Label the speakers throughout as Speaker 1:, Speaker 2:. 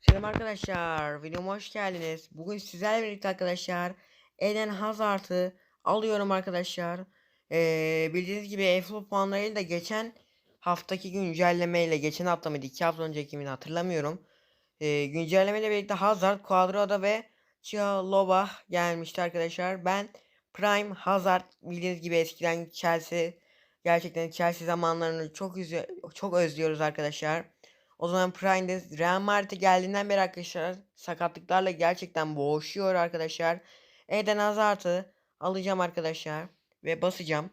Speaker 1: Selam arkadaşlar, videoma hoş geldiniz. Bugün sizlerle birlikte arkadaşlar Eden Hazard'ı alıyorum arkadaşlar. Ee, bildiğiniz gibi e-futbol puanlarıyla da geçen haftaki güncellemeyle, geçen hafta mıydı, iki hafta önceki mi hatırlamıyorum. Ee, güncellemeyle birlikte Hazard, Cuadrado ve Çalobah gelmişti arkadaşlar. Ben Prime Hazard bildiğiniz gibi eskiden Chelsea gerçekten Chelsea zamanlarını çok çok özlüyoruz arkadaşlar. O zaman Prime'de Real Madrid'e geldiğinden beri arkadaşlar sakatlıklarla gerçekten boğuşuyor arkadaşlar. Eden Hazard'ı alacağım arkadaşlar ve basacağım.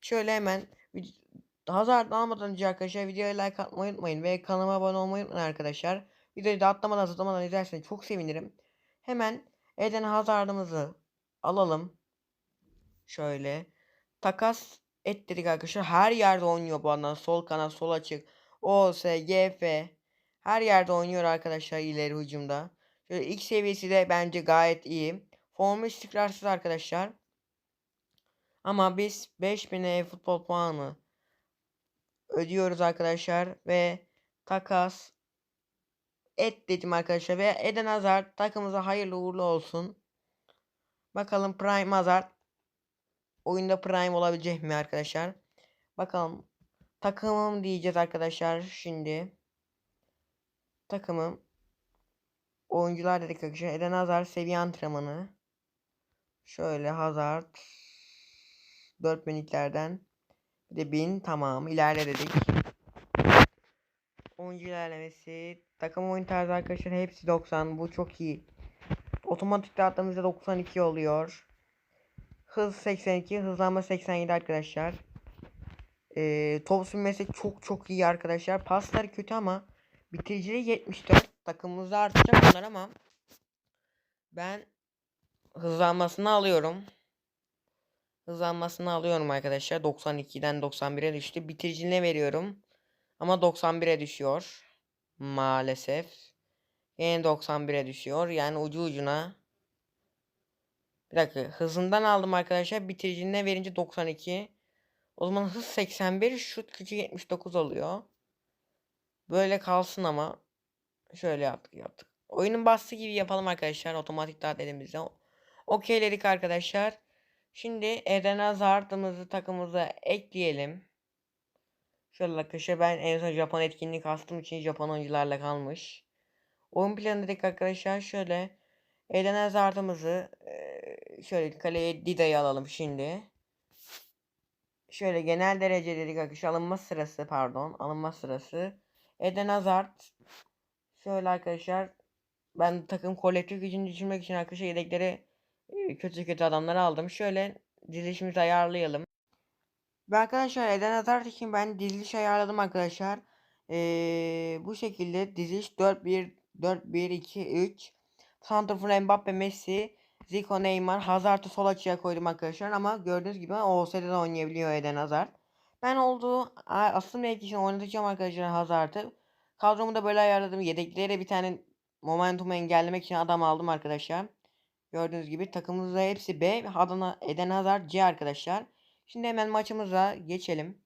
Speaker 1: Şöyle hemen vid- Hazard almadan önce arkadaşlar videoya like atmayı unutmayın ve kanalıma abone olmayı unutmayın arkadaşlar. Videoyu da atlamadan zıplamadan izlerseniz çok sevinirim. Hemen Eden Hazard'ımızı alalım. Şöyle takas ettirdik arkadaşlar. Her yerde oynuyor bu adam. Sol kanat, sol açık. OS, GF her yerde oynuyor arkadaşlar ileri hücumda. Şöyle ilk seviyesi de bence gayet iyi. Formu istikrarsız arkadaşlar. Ama biz 5000 e futbol puanı ödüyoruz arkadaşlar ve takas et dedim arkadaşlar ve Eden Hazard takımıza hayırlı uğurlu olsun. Bakalım Prime Hazard oyunda Prime olabilecek mi arkadaşlar? Bakalım takımım diyeceğiz arkadaşlar şimdi. Takımım oyuncular dedik arkadaşlar. Eden Hazard seviye antrenmanı. Şöyle Hazard 4000'liklerden bir de 1000 tamam ilerle dedik. Oyuncu ilerlemesi. Takım oyun tarzı arkadaşlar hepsi 90. Bu çok iyi. Otomatik dağıttığımızda 92 oluyor. Hız 82, hızlanma 87 arkadaşlar. Ee, top sürmesi çok çok iyi arkadaşlar. Paslar kötü ama bitiriciliği 74. Takımımızda artacak bunlar ama ben hızlanmasını alıyorum. Hızlanmasını alıyorum arkadaşlar. 92'den 91'e düştü. Bitiriciliğine veriyorum. Ama 91'e düşüyor. Maalesef. Yine 91'e düşüyor. Yani ucu ucuna. Bir dakika. Hızından aldım arkadaşlar. Bitiriciliğine verince 92. O zaman hız 81. Şut gücü 79 oluyor. Böyle kalsın ama. Şöyle yaptık yaptık. Oyunun bastı gibi yapalım arkadaşlar. Otomatik dağıt elimizde. Okeyledik arkadaşlar. Şimdi Eden Hazard'ımızı takımımıza ekleyelim. Şöyle arkadaşlar ben en son Japon etkinliği kastım için Japon oyuncularla kalmış. Oyun planı dedik arkadaşlar şöyle. Eden Hazard'ımızı şöyle kaleye Dida'yı alalım şimdi. Şöyle genel derece dedik arkadaşlar alınma sırası pardon alınma sırası. Eden Hazard şöyle arkadaşlar ben takım kolektif gücünü düşürmek için arkadaşlar yedekleri e, kötü kötü adamları aldım. Şöyle dizilişimizi ayarlayalım. Ve arkadaşlar Eden Hazard için ben diziliş ayarladım arkadaşlar. Ee, bu şekilde diziliş 4-1 4-1-2-3 Santrafor Mbappe Messi Zico Neymar Hazard'ı sol açıya koydum arkadaşlar ama gördüğünüz gibi OS'de de oynayabiliyor Eden Hazard. Ben olduğu asıl mevkisini oynatacağım arkadaşlar Hazard'ı. Kadromu da böyle ayarladım. Yedeklere bir tane momentumu engellemek için adam aldım arkadaşlar. Gördüğünüz gibi takımımızda hepsi B Adana Eden Hazard C arkadaşlar. Şimdi hemen maçımıza geçelim.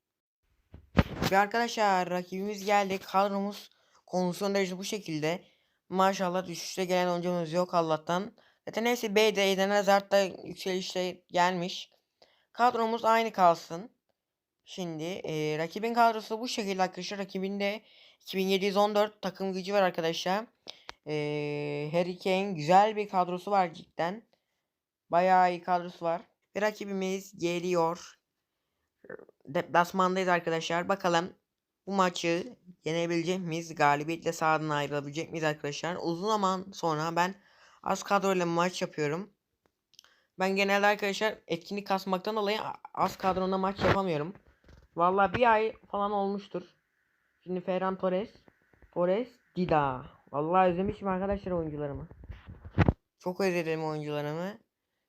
Speaker 1: Ve arkadaşlar rakibimiz geldi. Kadromuz kondisyon derecesi bu şekilde. Maşallah düşüşte gelen oyuncumuz yok Allah'tan. Zaten hepsi B'de Eden Hazard da yükselişte gelmiş. Kadromuz aynı kalsın. Şimdi e, rakibin kadrosu bu şekilde arkadaşlar. Rakibinde 2714 takım gücü var arkadaşlar. E, Harry Kane güzel bir kadrosu var cidden. Bayağı iyi kadrosu var. Ve rakibimiz geliyor. Deplasmandayız arkadaşlar. Bakalım bu maçı yenebilecek miyiz? Galibiyetle sahadan ayrılabilecek miyiz arkadaşlar? Uzun zaman sonra ben az kadroyla maç yapıyorum. Ben genelde arkadaşlar etkinlik kasmaktan dolayı az kadrona maç yapamıyorum. Vallahi bir ay falan olmuştur. Şimdi Ferran Torres, Torres, Dida. Vallahi özlemişim arkadaşlar oyuncularımı. Çok özledim oyuncularımı.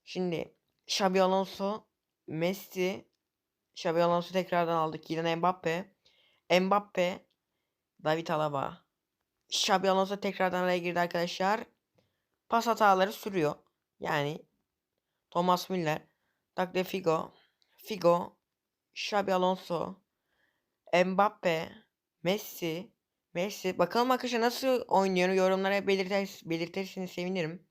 Speaker 1: Şimdi Xabi Alonso, Messi, Xabi Alonso tekrardan aldık. Yine Mbappe, Mbappe, David Alaba. Xabi Alonso tekrardan araya girdi arkadaşlar. Pas hataları sürüyor. Yani Thomas Müller, Tagle Figo, Figo, Xabi Alonso, Mbappe, Messi, Messi. Bakalım arkadaşlar nasıl oynuyor yorumlara belirter, belirtirseniz sevinirim.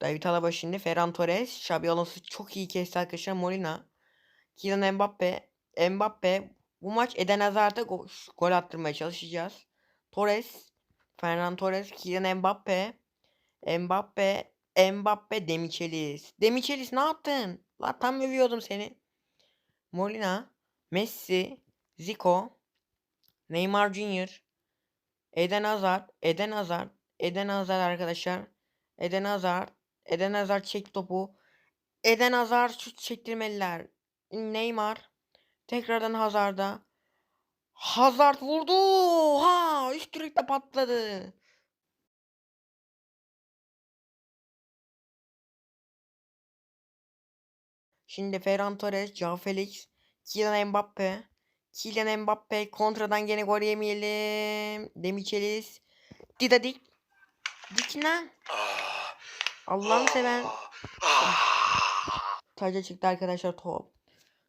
Speaker 1: David Alaba şimdi. Ferran Torres. Xabi Alonso çok iyi kesti arkadaşlar. Molina. Kylian Mbappe. Mbappe. Bu maç Eden Hazard'a go gol attırmaya çalışacağız. Torres. Ferran Torres. Kylian Mbappe. Mbappe. Mbappe. Demichelis. Demichelis ne yaptın? La tam övüyordum seni. Molina. Messi. Zico. Neymar Jr. Eden Hazard. Eden Hazard. Eden Hazard arkadaşlar. Eden Hazard. Eden Hazard çek topu. Eden Hazard şut çektirmeliler. Neymar. Tekrardan Hazard'a. Hazard vurdu. Ha, direkte patladı. Şimdi Ferran Torres, Joao Felix, Kylian Mbappe. Kylian Mbappe kontradan gene gol yemeyelim. Demichelis. Dida dik. Dik lan. Allah'ını seven. Taca çıktı arkadaşlar top.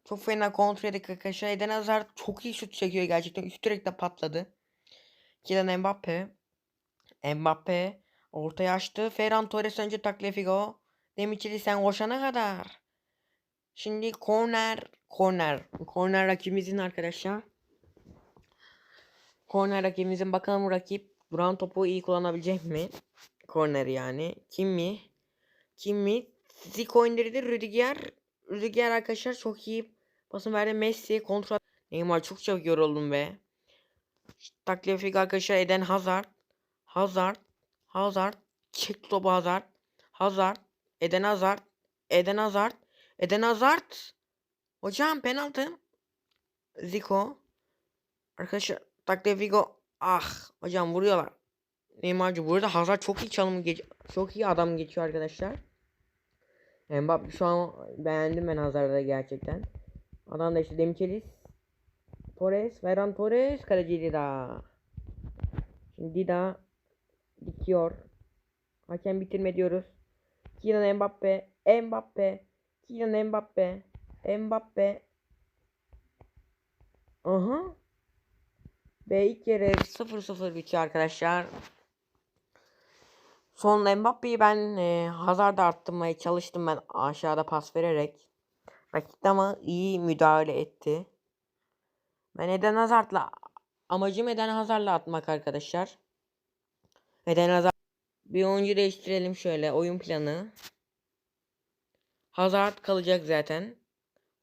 Speaker 1: Çok fena kontrol edildi arkadaşlar. Eden Hazard çok iyi şut çekiyor gerçekten. Üst direkte patladı. Kylian Mbappe. Mbappe ortaya açtı. Ferran Torres önce Tagliafico. Demichelis sen koşana kadar. Şimdi korner. Korner. Korner rakibimizin arkadaşlar. Korner rakibimizin bakalım rakip duran topu iyi kullanabilecek mi? Korner yani. Kim mi? Kim mi? Zico indirdi. Rüdiger. Rüdiger arkadaşlar çok iyi basın verdi. Messi kontrol. Neymar çok çabuk yoruldum be. Taklifik arkadaşlar Eden Hazard. Hazard. Hazard. Çek topu Hazard. Hazard. Eden Hazard. Eden Hazard. Eden Hazard. Hocam penaltı. Zico. Arkadaşlar Tagliafico. Ah hocam vuruyorlar. Neymar'cı burada Hazard çok iyi çalım geç çok iyi adam geçiyor arkadaşlar. Mbappe şu an beğendim ben Hazard'ı gerçekten. Adam da işte Demichelis. Torres, Ferran Torres, kaleci Dida. Şimdi Dida dikiyor. Hakem bitirme diyoruz. Kylian Mbappe, Mbappe, Kylian Mbappe, Mbappe. Aha. Ve ilk yarı 0-0 bitiyor arkadaşlar. Son Mbappe'yi ben e, Hazard'a arttırmaya çalıştım ben aşağıda pas vererek. Rakip ama iyi müdahale etti. Ben Eden Hazard'la amacım Eden Hazard'la atmak arkadaşlar. Eden Hazard bir oyuncu değiştirelim şöyle oyun planı. Hazard kalacak zaten.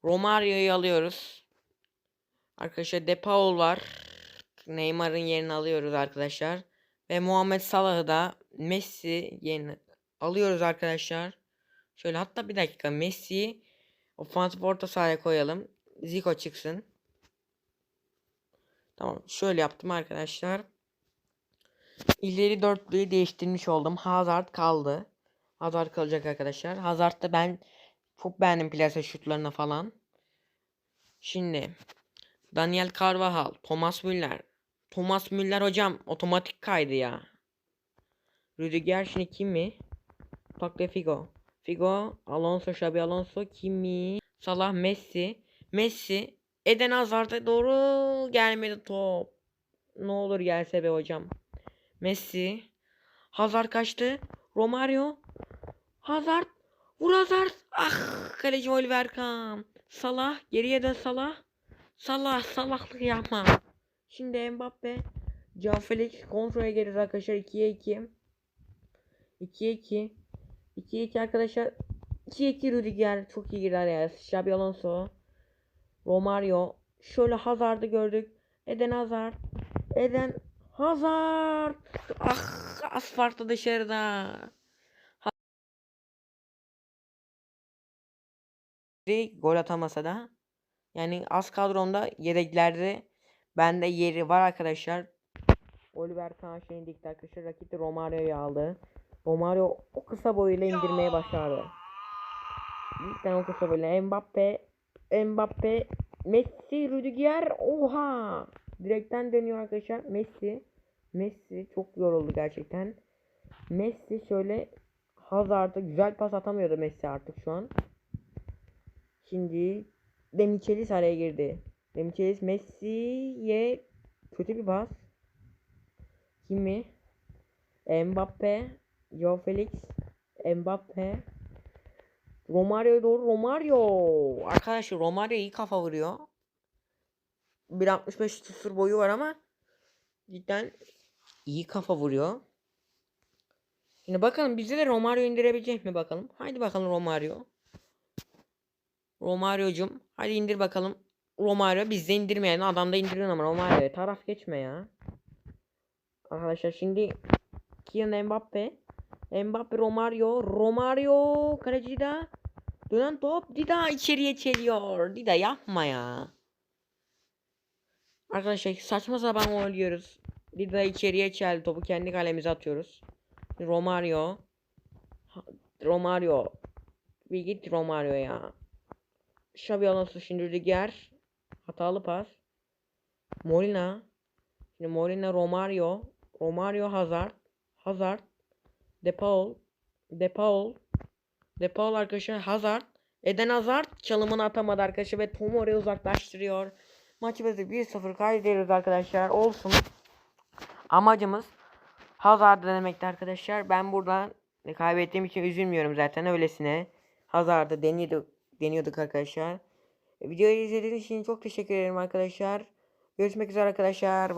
Speaker 1: Romario'yu alıyoruz. Arkadaşlar De Paul var. Neymar'ın yerini alıyoruz arkadaşlar. Ve Muhammed Salah'ı da Messi yerine alıyoruz arkadaşlar. Şöyle hatta bir dakika Messi'yi ofansif orta sahaya koyalım. Zico çıksın. Tamam şöyle yaptım arkadaşlar. İleri dörtlüyü değiştirmiş oldum. Hazard kaldı. Hazard kalacak arkadaşlar. Hazard'da ben çok beğendim plase şutlarına falan. Şimdi Daniel Carvajal, Thomas Müller. Thomas Müller hocam otomatik kaydı ya. Rüdiger şimdi kim mi? Takle Figo. Figo, Alonso, Xabi Alonso, Kimi, Salah, Messi. Messi, Eden Hazard'a doğru gelmedi top. Ne olur gelse be hocam. Messi. Hazard kaçtı. Romario. Hazard. Vur Hazard. Ah kaleci Oliver Kahn. Salah. Geriye dön Salah. Salah. Salahlık yapma. Şimdi Mbappe. Joao Felix kontrole geliriz arkadaşlar. 2'ye 2. 2'ye 2. 2'ye 2 arkadaşlar. 2'ye 2 Rüdiger. Çok iyi girer ya. Xabi Alonso. Romario. Şöyle Hazard'ı gördük. Eden Hazard. Eden Hazard. Ah asfaltta dışarıda. Gol atamasa da. Yani az kadromda yedeklerde bende yeri var arkadaşlar. Oliver Kahn şeyin dikti arkadaşlar. Rakip Romario'yu aldı. Romario o kısa boyuyla indirmeye başardı. Cidden o kısa boyuyla. Mbappe. Mbappe. Messi. Rüdiger. Oha. Direkten dönüyor arkadaşlar. Messi. Messi çok yoruldu gerçekten. Messi şöyle Hazard'a güzel pas atamıyordu Messi artık şu an. Şimdi Demichelis araya girdi. Demichelis Messi'ye Kötü bir pas. Kim mi? Mbappe. Joe Felix. Mbappe. Romario'ya doğru Romario. Arkadaşlar Romario iyi kafa vuruyor. 1.65 sıfır boyu var ama cidden iyi kafa vuruyor. Şimdi bakalım bize de Romario indirebilecek mi bakalım. Haydi bakalım Romario. Romario'cum hadi indir bakalım. Romario bizde indirmeyen adam da indirin ama Romario taraf geçme ya. Arkadaşlar şimdi Kylian Mbappe. Mbappe Romario. Romario kaleci Dida. Dönen top Dida içeriye çeliyor. Dida yapma ya. Arkadaşlar saçma sapan gol yiyoruz. Dida içeriye çeldi topu kendi kalemize atıyoruz. Romario. Romario. Bir git Romario ya. Xabi Alonso şimdi Rüdiger. Hatalı pas. Molina. Şimdi Molina Romario. Romario Hazard. Hazard. De Paul. De Paul. De Paul arkadaşlar Hazard. Eden Hazard çalımını atamadı arkadaşlar ve Tomori uzaklaştırıyor. Maçı bizi 1-0 kaybediyoruz arkadaşlar. Olsun. Amacımız Hazard'ı denemekti arkadaşlar. Ben buradan kaybettiğim için üzülmüyorum zaten öylesine. Hazard'ı deniyorduk, deniyorduk arkadaşlar. Videoyu izlediğiniz için çok teşekkür ederim arkadaşlar. Görüşmek üzere arkadaşlar.